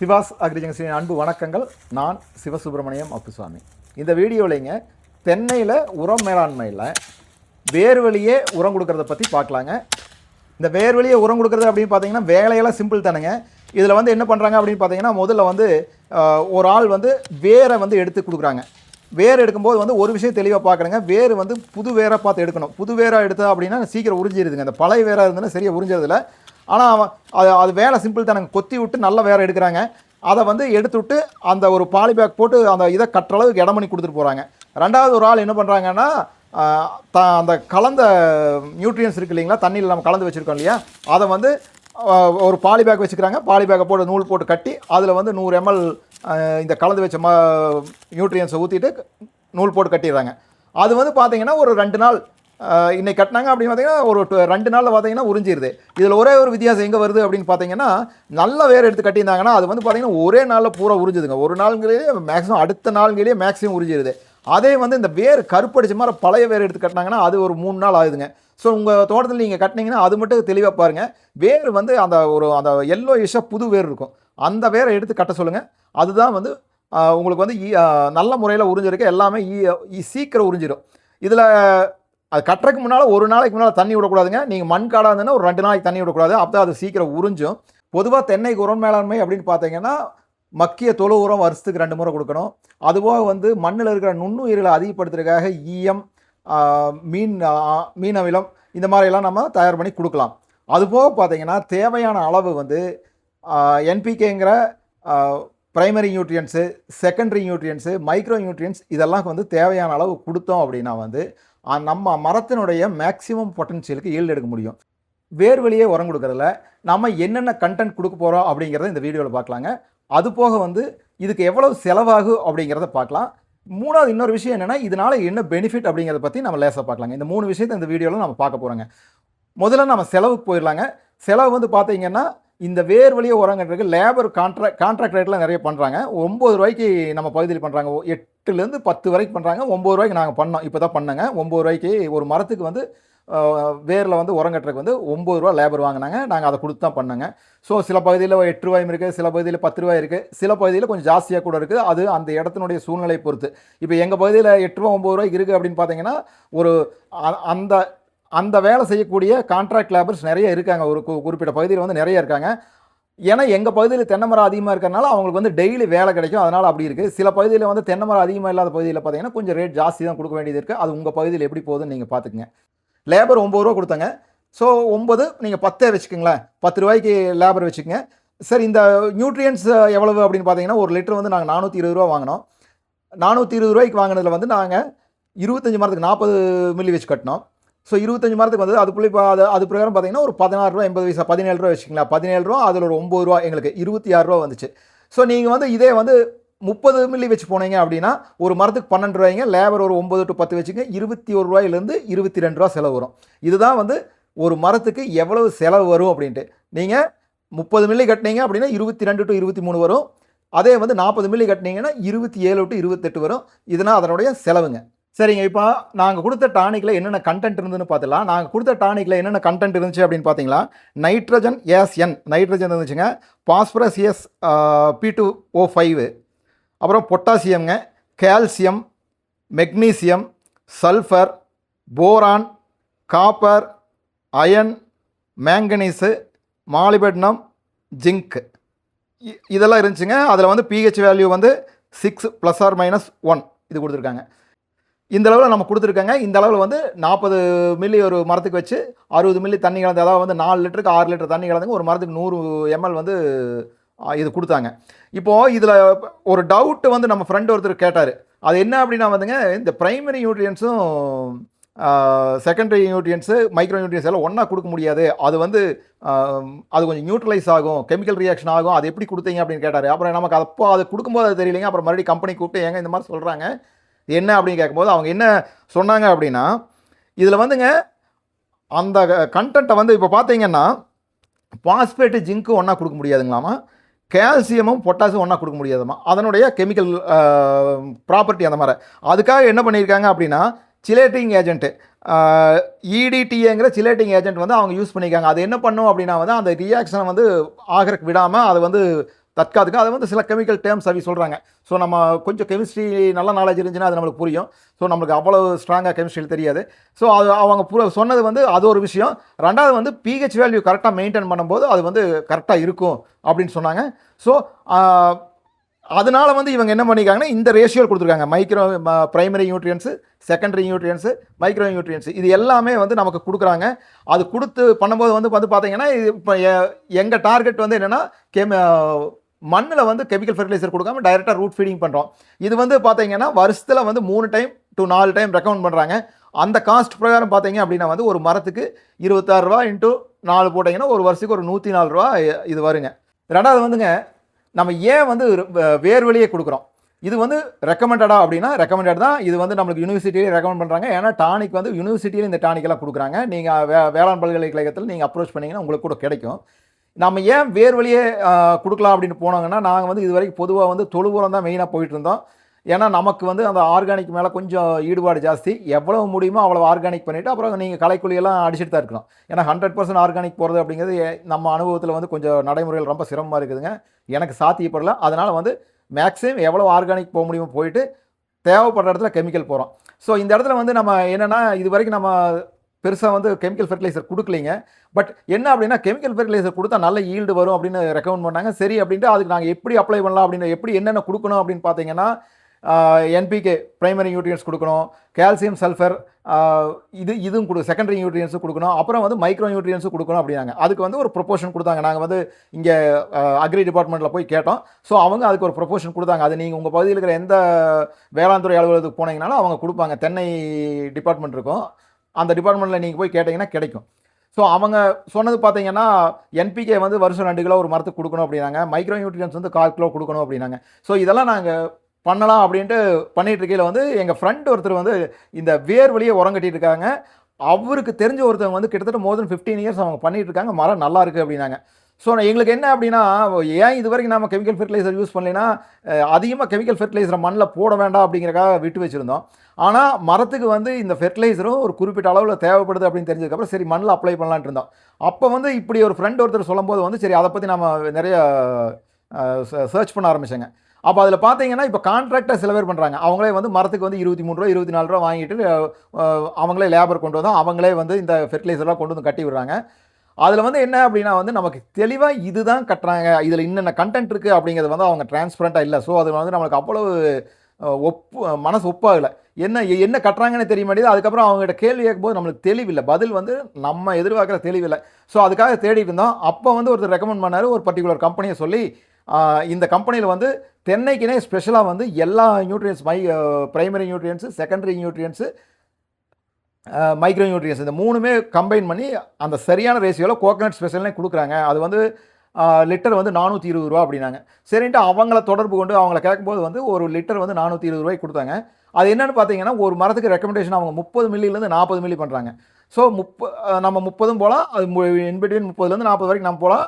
சிவாஸ் அக்ரிஜங்ஷனின் அன்பு வணக்கங்கள். நான் சிவசுப்பிரமணியம் அப்புசாமி. இந்த வீடியோவிலைங்க தென்னையில் உரம் மேலாண்மையில் வேர்வழியே உரம் கொடுக்கறத பற்றி பார்க்கலாங்க. இந்த வேர்வழியே உரம் கொடுக்குறது அப்படின்னு பார்த்தீங்கன்னா வேலையெல்லாம் சிம்பிள் தானுங்க. இதில் வந்து என்ன பண்ணுறாங்க அப்படின்னு பார்த்தீங்கன்னா முதல்ல வந்து ஒரு ஆள் வந்து வேரை வந்து எடுத்து கொடுக்குறாங்க. வேர் எடுக்கும்போது வந்து ஒரு விஷயம் தெளிவாக பார்க்கணுங்க. வேர் வந்து புது வேராக பார்த்து எடுக்கணும். புது வேராக எடுத்தா அப்படின்னா சீக்கிரம் உறிஞ்சிருதுங்க. அந்த பழைய வேராக இருந்ததுன்னா சரியாக உறிஞ்சதில்ல ஆனால் அவன் அது அது வேலை சிம்பிள் தானே. கொத்தி விட்டு நல்ல வேற எடுக்கிறாங்க. அதை வந்து எடுத்துவிட்டு அந்த ஒரு பாலி பேக் போட்டு அந்த இதை கட்டுற அளவுக்கு இடம் பண்ணி கொடுத்துட்டு போகிறாங்க ரெண்டாவது ஒரு ஆள் என்ன பண்ணுறாங்கன்னா த அந்த கலந்த நியூட்ரியன்ஸ் இருக்கு இல்லைங்களா? தண்ணியில் நம்ம கலந்து வச்சுருக்கோம் இல்லையா? அதை வந்து ஒரு பாலி பேக் வச்சுக்கிறாங்க. பாலி பேக்கை போட்டு நூல் போட்டு கட்டி அதில் வந்து நூறு எம்எல் இந்த கலந்து வச்ச ம நியூட்ரியன்ஸை ஊற்றிட்டு நூல் போட்டு கட்டிடுறாங்க. அது வந்து பார்த்தீங்கன்னா ஒரு ரெண்டு நாள் இன்னைக்கு கட்டினாங்க அப்படின்னு பார்த்தீங்கன்னா ஒரு ரெண்டு நாளில் பார்த்தீங்கன்னா உறிஞ்சிருது. இதில் ஒரே ஒரு வித்தியாசம் எங்கே வருது அப்படின்னு பார்த்தீங்கன்னா நல்ல வேர் எடுத்து கட்டியிருந்தாங்கன்னா அது வந்து பார்த்தீங்கன்னா ஒரே நாளில் பூரா உறிஞ்சுதுங்க. ஒரு நாள்களிலேயே மேக்ஸிமம் அடுத்த நாள்களிலேயே மேக்ஸிமம் உறிஞ்சிருது. அதே வந்து இந்த வேர் கருப்படிச்ச மாதிரி பழைய வேர் எடுத்து கட்டினாங்கன்னா அது ஒரு மூணு நாள் ஆகுதுங்க. ஸோ உங்கள் தோட்டத்தில் நீங்கள் கட்டினீங்கன்னா அது மட்டும் தெளிவாக பாருங்கள் வேர் வந்து அந்த ஒரு அந்த எல்லோ இஷாக புது வேர் இருக்கும். அந்த வேரை எடுத்து கட்ட சொல்லுங்கள் அதுதான் வந்து உங்களுக்கு வந்து ஈ- நல்ல முறையில் உறிஞ்சிருக்கு எல்லாமே ஈ- சீக்கிரம் உறிஞ்சிடும் இதில் அது கட்டுறதுக்கு முன்னால் ஒரு நாளைக்கு முன்னால் தண்ணி விடக்கூடாதுங்க. நீங்கள் மண் காடாக இருந்ததுன்னா ஒரு ரெண்டு நாளைக்கு தண்ணி விடக்கூடாது. அப்போ அது சீக்கிரம் உறிஞ்சும். பொதுவாக தென்னை உரம் மேலாண்மை அப்படின்னு பார்த்தீங்கன்னா மக்கிய தொழு உரம் வருஷத்துக்கு ரெண்டு முறை கொடுக்கணும். அதுபோக வந்து மண்ணில் இருக்கிற நுண்ணுயிர்களை அதிகப்படுத்துறதுக்காக ஈயம் மீன் மீன் அமிலம் இந்த மாதிரியெல்லாம் நம்ம தயார் பண்ணி கொடுக்கலாம். அதுபோக பார்த்தீங்கன்னா தேவையான அளவு வந்து என்பிகேங்கிற primary nutrients secondary nutrients micro nutrients இதெல்லாம் வந்து தேவையான அளவு கொடுத்தோம் அப்படின்னா வந்து நம்ம மரத்தினுடைய மேக்ஸிமம் பொட்டன்ஷியலுக்கு ஈல்டு எடுக்க முடியும். வேர் வழியே உரம் கொடுக்கறதுல நம்ம என்னென்ன கண்டென்ட் கொடுக்க போகிறோம் அப்படிங்கிறத இந்த வீடியோவில் பார்க்கலாங்க. அது போக வந்து இதுக்கு எவ்வளவு செலவாகும் அப்படிங்கிறத பார்க்கலாம். மூணாவது இன்னொரு விஷயம் என்னென்னா இதனால் என்ன பெனிஃபிட் அப்படிங்கிறத பற்றி நம்ம லேசாக பார்க்கலாங்க. இந்த மூணு விஷயத்தை இந்த வீடியோவில் நம்ம பார்க்க போகிறோங்க முதல்ல நம்ம செலவுக்கு போயிடலாங்க. செலவு வந்து பார்த்தீங்கன்னா இந்த வேர் வழியே உரங்கிறதுக்கு லேபர் கான்ட்ராக்ட் கான்ட்ராக்ட் ரேட்டில் நிறைய பண்ணுறாங்க ஒம்பது ரூபாய்க்கு நம்ம பகுதியில் பண்ணுறாங்க எட்டுலேருந்து பத்து வரைக்கும் பண்ணுறாங்க ஒம்பது ரூபாய்க்கு நாங்கள் பண்ணோம். இப்போ தான் பண்ணங்க. ஒம்பது ரூபாய்க்கு ஒரு மரத்துக்கு வந்து வேரில் வந்து உரம் கட்டுறதுக்கு வந்து ஒம்பது ரூபா லேபர் வாங்கினாங்க. நாங்கள் அதை கொடுத்து தான் பண்ணோங்க. ஸோ சில பகுதியில் எட்டு ரூபாயும் இருக்குது சில பகுதியில் பத்து ரூபாய் இருக்குது சில பகுதியில் கொஞ்சம் ஜாஸ்தியாக கூட இருக்குது அது அந்த இடத்தினுடைய சூழ்நிலையை பொறுத்து. இப்போ எங்கள் பகுதியில் எட்டு ரூபா ஒம்பது ரூபாய்க்கு இருக்குது அப்படின்னு பார்த்தீங்கன்னா ஒரு அ- அந்த அந்த வேலை செய்யக்கூடிய கான்ட்ராக்ட் லேபர்ஸ் நிறைய இருக்காங்க. ஒரு கு- குறிப்பிட்ட பகுதியில் வந்து நிறைய இருக்காங்க. ஏன்னா எங்கள் பகுதியில் தென்னமரம் அதிகமாக இருக்கிறனால அவங்களுக்கு வந்து டெய்லி வேலை கிடைக்கும். அதனால் அப்படி இருக்குது சில பகுதியில் வந்து தென்னைமரம் அதிகமாக இல்லாத பகுதியில் பார்த்தீங்கன்னா கொஞ்சம் ரேட் ஜாஸ்தி தான் கொடுக்க வேண்டியது இருக்குது அது உங்கள் பகுதியில் எப்படி போகுதுன்னு நீங்கள் பார்த்துக்குங்க. லேபர் ஒம்பது ரூபா கொடுத்தாங்க. ஸோ ஒம்பது நீங்கள் பத்தே வச்சுக்கோங்களேன். பத்து ரூபாய்க்கு லேபர் வச்சுக்கோங்க. சரி இந்த நியூட்ரியன்ஸ் எவ்வளவு அப்படின்னு பார்த்தீங்கன்னா ஒரு லிட்டர் வந்து நாங்கள் நானூற்றி இருபது ரூபா வாங்கினோம். நானூற்றி இருபது ரூபாய்க்கு வாங்கினதில் வந்து நாங்கள் இருபத்தஞ்சி மரத்துக்கு நாற்பது மில்லி வச்சு கட்டினோம். ஸோ இருபத்தஞ்சு மரத்துக்கு வந்து அதுக்குள்ளே இப்போ அது அது பிரகாரம் பார்த்தீங்கன்னா ஒரு பதினாறு ரூபா எண்பது வயசா பதினேழு ரூபா வச்சுங்களா பதினேழு ரூபா அதில் ஒரு ஒம்பது ரூபா எங்களுக்கு இருபத்தி ஆறு ரூபா வந்துச்சு. ஸோ நீங்கள் வந்து இதே வந்து முப்பது மில்லி வச்சு போனீங்க அப்படின்னா ஒரு மரத்துக்கு பன்னெண்டு ரூபாய்ங்க லேபர் ஒரு ஒம்பது டு பத்து வச்சுங்க இருபத்தி ஒரு ரூபாயிலேருந்து இருபத்தி ரெண்டு ரூபா செலவு வரும். இதுதான் வந்து ஒரு மரத்துக்கு எவ்வளவு செலவு வரும் அப்படின்ட்டு. நீங்கள் முப்பது மில்லி கட்டினீங்க அப்படின்னா இருபத்தி ரெண்டு டு இருபத்தி மூணு வரும். அதே வந்து நாற்பது மில்லி கட்டினீங்கன்னா இருபத்தி ஏழு டு இருபத்தெட்டு வரும். இதுதான் அதனுடைய செலவுங்க. சரிங்க இப்போ நாங்கள் கொடுத்த டானிக்கில் என்னென்ன கண்டென்ட் இருந்துன்னு பார்த்துலாம் நாங்கள் கொடுத்த டானிக்கில் என்னென்ன கண்டென்ட் இருந்துச்சு அப்படின்னு பார்த்தீங்களா? நைட்ரஜன் எஸ்என் நைட்ரஜன் இருந்துச்சுங்க phosphorus as P two O five அப்புறம் பொட்டாசியம்ங்க calcium magnesium sulphur boron copper iron manganese molybdenum zinc இதெல்லாம் இருந்துச்சுங்க. அதில் வந்து பிஹெச் வேல்யூ வந்து six plus or minus one இது கொடுத்துருக்காங்க. இந்த அளவில் நம்ம கொடுத்துருக்காங்க. இந்த அளவில் வந்து நாற்பது மில்லி ஒரு மரத்துக்கு வச்சு அறுபது மில்லி தண்ணி கலந்து அதாவது வந்து நாலு லிட்டருக்கு ஆறு லிட்டர் தண்ணி கலந்துங்க ஒரு மரத்துக்கு நூறு எம்எல் வந்து இது கொடுத்தாங்க. இப்போது இதில் ஒரு டவுட்டு வந்து நம்ம ஃப்ரெண்டு ஒருத்தர் கேட்டார். அது என்ன அப்படின்னா வந்துங்க இந்த ப்ரைமரி நியூட்ரியன்ஸும் செகண்டரி நியூட்ரியன்ஸு மைக்ரோ நியூட்ரியன்ஸ் எல்லாம் ஒன்றா கொடுக்க முடியாது. அது வந்து அது கொஞ்சம் நியூட்ரலைஸ் ஆகும் கெமிக்கல் ரியாக்ஷன் ஆகும். அது எப்படி கொடுத்தீங்க அப்படின்னு கேட்டார். அப்புறம் நமக்கு அப்போ அது கொடுக்கும்போது அது தெரியலைங்க. அப்புறம் மறுபடியும் கம்பெனி கூப்பிட்டு ஏங்க இந்த மாதிரி சொல்கிறாங்க என்ன அப்படின்னு கேட்கும்போது அவங்க என்ன சொன்னாங்க அப்படின்னா இதில் வந்துங்க அந்த கண்டென்ட்டை வந்து இப்போ பார்த்தீங்கன்னா பாஸ்பேட்டு ஜிங்க்கு ஒன்றா கொடுக்க முடியாதுங்களாமா? கால்சியமும் பொட்டாசியம் ஒன்றா கொடுக்க முடியாதுமா? அதனுடைய கெமிக்கல் ப்ராப்பர்ட்டி அந்த மாதிரி. அதுக்காக என்ன பண்ணியிருக்காங்க அப்படின்னா சிலேட்டிங் ஏஜென்ட்டு இடிடிஏங்கிற சிலேட்டிங் ஏஜென்ட் வந்து அவங்க யூஸ் பண்ணியிருக்காங்க. அது என்ன பண்ணும் அப்படின்னா வந்து அந்த ரியாக்ஷனை வந்து ஆகிறக்கு விடாமல் அதை வந்து தற்காதுக்கு அது வந்து சில கெமிக்கல் டேர்ம்ஸ் அப்படி சொல்கிறாங்க ஸோ நம்ம கொஞ்சம் கெமிஸ்ட்ரி நல்ல நாலேஜ் இருந்துச்சுன்னா அது நம்மளுக்கு புரியும். ஸோ நம்மளுக்கு அவ்வளோ ஸ்ட்ராங்காக கெமிஸ்ட்ரியில் தெரியாது. ஸோ அது அவங்க புர சொன்னது வந்து அது ஒரு விஷயம். ரெண்டாவது வந்து பிஹெச் வேல்யூ கரெக்டாக மெயின்டைன் பண்ணும்போது அது வந்து கரெக்டாக இருக்கும் அப்படின்னு சொன்னாங்க. ஸோ அதனால் வந்து இவங்க என்ன பண்ணியிருக்காங்கன்னா இந்த ரேஷியோ கொடுத்துருக்காங்க. Micro primary nutrients secondary nutrients micro nutrients இது எல்லாமே வந்து நமக்கு கொடுக்குறாங்க. அது கொடுத்து பண்ணும்போது வந்து வந்து பார்த்தீங்கன்னா இது இப்போ எங்கள் டார்கெட் வந்து என்னென்னா கெமி மண்ணில் வந்து கெமிக்கல் ஃபெர்டிலைசர் கொடுக்காம டைரெக்டாக ரூட் ஃபீடிங் பண்ணுறோம் இது வந்து பார்த்தீங்கன்னா வருஷத்தில் வந்து மூணு டைம் டு நாலு டைம் ரெக்கமெண்ட் பண்ணுறாங்க அந்த காஸ்ட் பிரகாரம் பார்த்தீங்க அப்படின்னா வந்து ஒரு மரத்துக்கு இருபத்தாறு ரூபா இன்ட்டு நாலு போட்டிங்கன்னா ஒரு வருஷத்துக்கு ஒரு நூற்றி நாலு ரூபா இது வருங்க. ரெண்டாவது வந்துங்க நம்ம ஏன் வந்து வேர்வெளியே கொடுக்குறோம்? இது வந்து ரெக்கமெண்டடா அப்படின்னா ரெக்கமெண்டட் தான். இது வந்து நம்மளுக்கு யூனிவர்சிட்டியிலே ரெக்கமெண்ட் பண்ணுறாங்க ஏன்னா டானிக் வந்து யூனிவர்சிட்டியில் இந்த டானிக்கெல்லாம் கொடுக்குறாங்க. நீங்கள் வே வேளாண் பல்கலைக்கழகத்தில் நீங்கள் அப்ரோச் பண்ணிங்கன்னா உங்களுக்கு கூட கிடைக்கும். நம்ம ஏன் வேர்வழியே கொடுக்கலாம் அப்படின்னு போனாங்கன்னா நாங்கள் வந்து இது வரைக்கும் பொதுவாக வந்து தொழு உரம் தான் மெயினாக போயிட்டு இருந்தோம். ஏன்னா நமக்கு வந்து அந்த ஆர்கானிக் மேலே கொஞ்சம் ஈடுபாடு ஜாஸ்தி. எவ்வளவு முடியுமோ அவ்வளோ ஆர்கானிக் பண்ணிவிட்டு அப்புறம் நீங்கள் கலைக்குழியெல்லாம் அடிச்சுட்டு தான் இருக்கணும். ஏன்னா ஹண்ட்ரட் பர்சன்ட் ஆர்கானிக் போகிறது அப்படிங்கிறது நம்ம அனுபவத்தில் வந்து கொஞ்சம் நடைமுறைகள் ரொம்ப சிரமமாக இருக்குதுங்க. எனக்கு சாத்தியப்படல. அதனால் வந்து மேக்ஸிமம் எவ்வளோ ஆர்கானிக் போக முடியுமோ போயிட்டு தேவைப்படுற இடத்துல கெமிக்கல் போகிறோம் ஸோ இந்த இடத்துல வந்து நம்ம என்னென்னா இது வரைக்கும் நம்ம பெருசாக வந்து கெமிக்கல் ஃபெர்டிலைசர் கொடுக்கலைங்க. பட் என்ன அப்படின்னா கெமிக்கல் ஃபெர்டிலைசர் கொடுத்தா நல்ல ஈல்டு வரும் அப்படின்னு ரெக்கமெண்ட் பண்ணாங்க. சரி அப்படின்ட்டு அதுக்கு நாங்கள் எப்படி அப்ளை பண்ணலாம் அப்படின்னு எப்படி என்னென்ன கொடுக்கணும் அப்படின்னு பார்த்தீங்கன்னா என்பிகே பிரைமரி நியூட்ரியன்ஸ் கொடுக்கணும். கால்சியம் சல்ஃபர் இது இதுவும் கொடு செகண்டரி நியூட்ரியன்ஸும் கொடுக்கணும். அப்புறம் வந்து மைக்ரோ நியூட்ரியன்ஸும் கொடுக்கணும் அப்படின்னாங்க. அதுக்கு வந்து ஒரு ப்ரொபோஷன் கொடுத்தாங்க. நாங்கள் வந்து இங்கே அக்ரி டிபார்ட்மெண்ட்டில் போய் கேட்டோம். ஸோ அவங்க அதுக்கு ஒரு ப்ரொபோஷன் கொடுத்தாங்க. அது நீங்கள் உங்கள் பகுதியில் இருக்கிற எந்த வேளாண் துறை அலுவலகத்துக்கு போனீங்கனாலும் அவங்க கொடுப்பாங்க. தென்னை டிபார்ட்மெண்ட் இருக்கும். அந்த டிபார்ட்மெண்ட்டில் நீங்கள் போய் கேட்டிங்கன்னா கிடைக்கும். ஸோ அவங்க சொன்னது பார்த்தீங்கன்னா என்பிகே வந்து வருஷம் ரெண்டு கிலோ ஒரு மரத்துக்கு கொடுக்கணும் அப்படின்னாங்க. மைக்ரோ நியூட்ரியன்ஸ் வந்து கால் கிலோ கொடுக்கணும் அப்படின்னாங்க. ஸோ இதெல்லாம் நாங்கள் பண்ணலாம் அப்படின்ட்டு பண்ணிகிட்டு இருக்கையில் வந்து எங்கள் ஃப்ரெண்ட் ஒருத்தர் வந்து இந்த வேர் வழியே உரங்கட்டிட்டு இருக்காங்க. அவருக்கு தெரிஞ்ச ஒருத்தவங்க வந்து கிட்டத்தட்ட மோர் தென் ஃபிஃப்டீன் இயர்ஸ் அவங்க பண்ணிகிட்டு இருக்காங்க. மரம் நல்லா இருக்குது அப்படின்னாங்க. ஸோ எங்களுக்கு என்ன அப்படின்னா ஏன் இது வரைக்கும் நம்ம கெமிக்கல் ஃபெர்டிலைசர் யூஸ் பண்ணலைன்னா அதிகமாக கெமிக்கல் ஃபெர்டிலைசரை மண்ணில் போட வேண்டாம் அப்படிங்கிறக்காக விட்டு வச்சுருந்தோம். ஆனால் மரத்துக்கு வந்து இந்த ஃபெர்டிலைசரும் ஒரு குறிப்பிட்ட அளவில் தேவைப்படுது அப்படின்னு தெரிஞ்சதுக்கப்புறம் சரி மண்ணில் அப்ளை பண்ணலான்ட்டு இருந்தோம். அப்போ வந்து இப்படி ஒரு ஃப்ரெண்ட் ஒருத்தர் சொல்லும்போது வந்து சரி அதை பற்றி நம்ம நிறைய சர்ச் பண்ண ஆரம்பித்தேங்க அப்போ அதில் பார்த்தீங்கன்னா இப்போ கான்ட்ராக்டாக சில பேர் பண்ணுறாங்க அவங்களே வந்து மரத்துக்கு வந்து இருபத்தி மூணு ரூபா இருபத்தி நாலு ரூபா வாங்கிட்டு அவங்களே லேபர் கொண்டு வந்தோம். அவங்களே வந்து இந்த ஃபெர்டிலைசர்லாம் கொண்டு வந்து கட்டி விடுறாங்க. அதில் வந்து என்ன அப்படின்னா வந்து நமக்கு தெளிவாக இதுதான் கட்டுறாங்க. இதில் இன்னென்ன கண்டென்ட் இருக்குது அப்படிங்கிறது வந்து அவங்க டிரான்ஸ்பரண்ட்டாக இல்லை. ஸோ அது வந்து நம்மளுக்கு அவ்வளவு ஒப்பு மனசு ஒப்பாகலை. என்ன என்ன கட்டுறாங்கன்னு தெரிய மாட்டேங்குது. அதுக்கப்புறம் அவங்ககிட்ட கேள்வி கேட்கும்போது நம்மளுக்கு தெளிவில்லை. பதில் வந்து நம்ம எதிர்பார்க்குற தெளிவில்லை. ஸோ அதுக்காக தேடிட்டு இருந்தோம். அப்போ வந்து ஒருத்தர் ரெக்கமெண்ட் பண்ணார். ஒரு பர்டிகுலர் கம்பெனியை சொல்லி இந்த கம்பெனியில் வந்து தென்னைக்குனே ஸ்பெஷலாக வந்து எல்லா nutrients my primary nutrients secondary nutrients micro nutrients இந்த மூணுமே கம்பைன் பண்ணி அந்த சரியான ரேஷியோவில் கோகனட் ஸ்பெஷல்னே கொடுக்குறாங்க. அது வந்து லிட்டர் வந்து நானூற்றி இருபது ரூபா அப்படின்னாங்க. சரின்ட்டு அவங்கள தொடர்பு கொண்டு அவங்கள கேட்கும்போது வந்து ஒரு லிட்டர் வந்து நானூற்றி இருபது ரூபாய்க்கு கொடுத்தாங்க. அது என்னென்னு பார்த்தீங்கன்னா ஒரு மரத்துக்கு ரெக்கமெண்டேஷன் அவங்க முப்பது மில்லிலேருந்து நாற்பது மில்லி பண்ணுறாங்க ஸோ முப்ப நம்ம முப்பதும் போகலாம் அது இன்பிட்வீன் முப்பதுலேருந்து நாற்பது வரைக்கும் நம்ம போகலாம்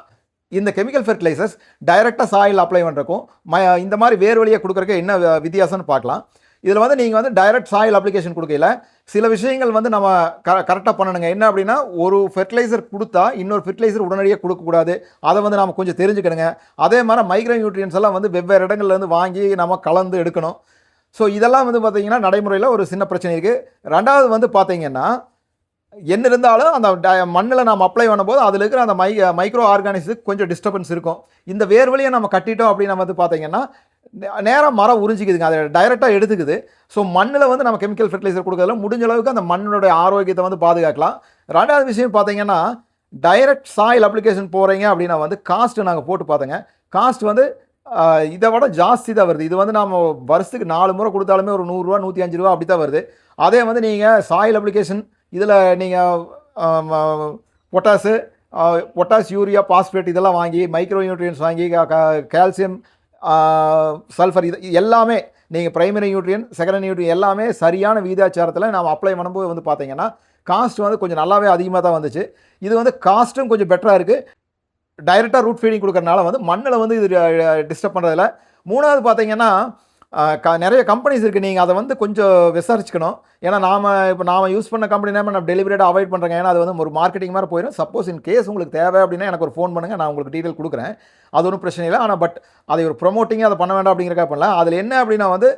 இந்த கெமிக்கல் ஃபெர்டிலைசர்ஸ் டைரெக்டாக சாயில் அப்ளை பண்ணுறக்கும் ம இந்த மாதிரி வேர் வழியை கொடுக்குறக்கு என்ன வித்தியாசம்னு பார்க்கலாம். இதில் வந்து நீங்கள் வந்து டைரக்ட் சாயில் அப்ளிகேஷன் கொடுக்கல சில விஷயங்கள் வந்து நம்ம க கரெக்டாக பண்ணணுங்க. என்ன அப்படின்னா ஒரு ஃபெர்டிலைசர் கொடுத்தா இன்னொரு ஃபெர்டிலைசர் உடனடியாக கொடுக்கக்கூடாது அதை வந்து நம்ம கொஞ்சம் தெரிஞ்சுக்கணுங்க. அதே மாதிரி மைக்ரோ நியூட்ரியன்ஸ் எல்லாம் வந்து வெவ்வேறு இடங்கள்லேருந்து வாங்கி நம்ம கலந்து எடுக்கணும். ஸோ இதெல்லாம் வந்து பார்த்திங்கன்னா நடைமுறையில் ஒரு சின்ன பிரச்சனை இருக்குது ரெண்டாவது வந்து பார்த்திங்கன்னா என்ன இருந்தாலும் அந்த மண்ணில் நம்ம அப்ளை பண்ணும்போது அதில் இருக்கிற அந்த மை மைக்ரோ ஆர்கானிக்ஸுக்கு கொஞ்சம் டிஸ்டர்பன்ஸ் இருக்கும். இந்த வேர்வழியை நம்ம கட்டிட்டோம் அப்படின்னு வந்து பார்த்தீங்கன்னா நேராக மரம் உறிஞ்சிக்குதுங்க. அதை டைரெக்டாக எடுத்துக்குது. ஸோ மண்ணில் வந்து நம்ம கெமிக்கல் ஃபெர்டிலைசர் கொடுக்கறதுல முடிஞ்ச அளவுக்கு அந்த மண்ணோட ஆரோக்கியத்தை வந்து பாதுகாக்கலாம். ரெண்டாவது விஷயம் பார்த்தீங்கன்னா டைரக்ட் சாயில் அப்ளிகேஷன் போகிறீங்க அப்படின்னா வந்து காஸ்ட்டு நாங்கள் போட்டு பார்த்தோங்க. காஸ்ட் வந்து இதை விட ஜாஸ்தி தான் வருது. இது வந்து நம்ம வருஷத்துக்கு நாலு முறை கொடுத்தாலுமே ஒரு நூறுரூவா நூற்றி அஞ்சு ரூபா அப்படி தான் வருது. அதே வந்து நீங்கள் சாயில் அப்ளிகேஷன் இதில் நீங்கள் பொட்டாஸு பொட்டாஸ் யூரியா பாஸ்பேட் இதெல்லாம் வாங்கி மைக்ரோ நியூட்ரியன்ஸ் வாங்கி கால்சியம் சல்ஃபர் இது எல்லாமே நீங்கள் பிரைமரி நியூட்ரியன் செகண்டரி நியூட்ரியன் எல்லாமே சரியான விகிதாச்சாரத்தில் நாம் அப்ளை பண்ணும்போது வந்து பார்த்தீங்கன்னா காஸ்ட் வந்து கொஞ்சம் நல்லாவே அதிகமாக தான் வந்துச்சு. இது வந்து காஸ்ட்டும் கொஞ்சம் பெட்டராக இருக்குது டைரெக்டாக ரூட் ஃபீடிங் கொடுக்கறனால வந்து மண்ணில் வந்து இது டிஸ்டர்ப் பண்ணுறதில்ல மூணாவது பார்த்தீங்கன்னா க நிறைய கம்பெனிஸ் இருக்குது நீங்கள் அதை வந்து கொஞ்சம் விசாரிச்சுக்கணும். ஏன்னா நாம் இப்போ நாம் யூஸ் பண்ண கம்பெனி நேம் டெலிவரியாக அவாய்ட் பண்ணுறேங்க ஏன்னா அது வந்து ஒரு மார்க்கெட்டிங் மாதிரி போயிடும் சப்போஸ் இன் கேஸ் உங்களுக்கு தேவை அப்படின்னா எனக்கு ஒரு ஃபோன் பண்ணுங்கள் நான் உங்களுக்கு டீட்டெயில் கொடுக்குறேன். அது ஒன்றும் பிரச்சனை இல்லை. ஆனால் பட் அதை ஒரு ப்ரொமோட்டிங்கே அதை பண்ண வேண்டாம் அப்படிங்கிறக்கா பண்ணல அதில் என்ன அப்படின்னா வந்து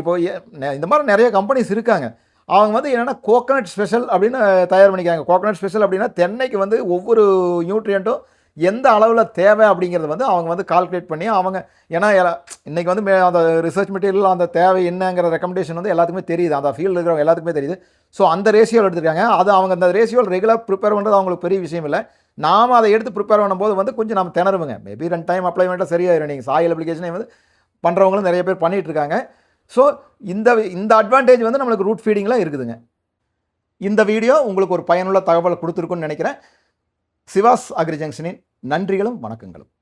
இப்போ இந்த மாதிரி நிறைய கம்பெனிஸ் இருக்காங்க. அவங்க வந்து என்னென்னா கோகனட் ஸ்பெஷல் அப்படின்னு தயார் பண்ணிக்கிறாங்க. கோகனட் ஸ்பெஷல் அப்படின்னா தென்னைக்கு வந்து ஒவ்வொரு நியூட்ரியண்ட்டும் எந்த அளவில் தேவை அப்படிங்கிறத வந்து அவங்க வந்து கால்குலேட் பண்ணி அவங்க ஏன்னா இன்றைக்கி வந்து மே- அந்த ரிசர்ச் மெட்டீரியல் அந்த தேவை என்னங்கிற ரெக்கமெண்டேஷன் வந்து எல்லாத்துக்குமே தெரியுது. அந்த ஃபீல்டு இருக்கிறவங்க எல்லாத்துக்குமே தெரியுது. ஸோ அந்த ரேஷியோவில் எடுத்துருக்காங்க. அது அவங்க அந்த ரேஷியோவில் ரெகுலர் ப்ரிப்பேர் பண்ணுறது அவங்களுக்கு பெரிய விஷயம் இல்லை. நாம் அதை எடுத்து ப்ரிப்பேர் பண்ணும்போது வந்து கொஞ்சம் நம்ம திணறுவுங்க. மேபி ரெண்டு டைம் அப்ளை பண்ணிட்டால் சரியாயிரும். நீங்கள் சாயல் அப்ளிகேஷனே வந்து பண்ணுறவங்களும் நிறைய பேர் பண்ணிகிட்ருக்காங்க இருக்காங்க. ஸோ இந்த இந்த அட்வான்டேஜ் வந்து நம்மளுக்கு ரூட் ஃபீடிங்கில் இருக்குதுங்க. இந்த வீடியோ உங்களுக்கு ஒரு பயனுள்ள தகவல் கொடுத்துருக்குன்னு நினைக்கிறேன். சிவாஸ் அக்ரி ஜங்ஷனின் நன்றிகளும் வணக்கங்களும்.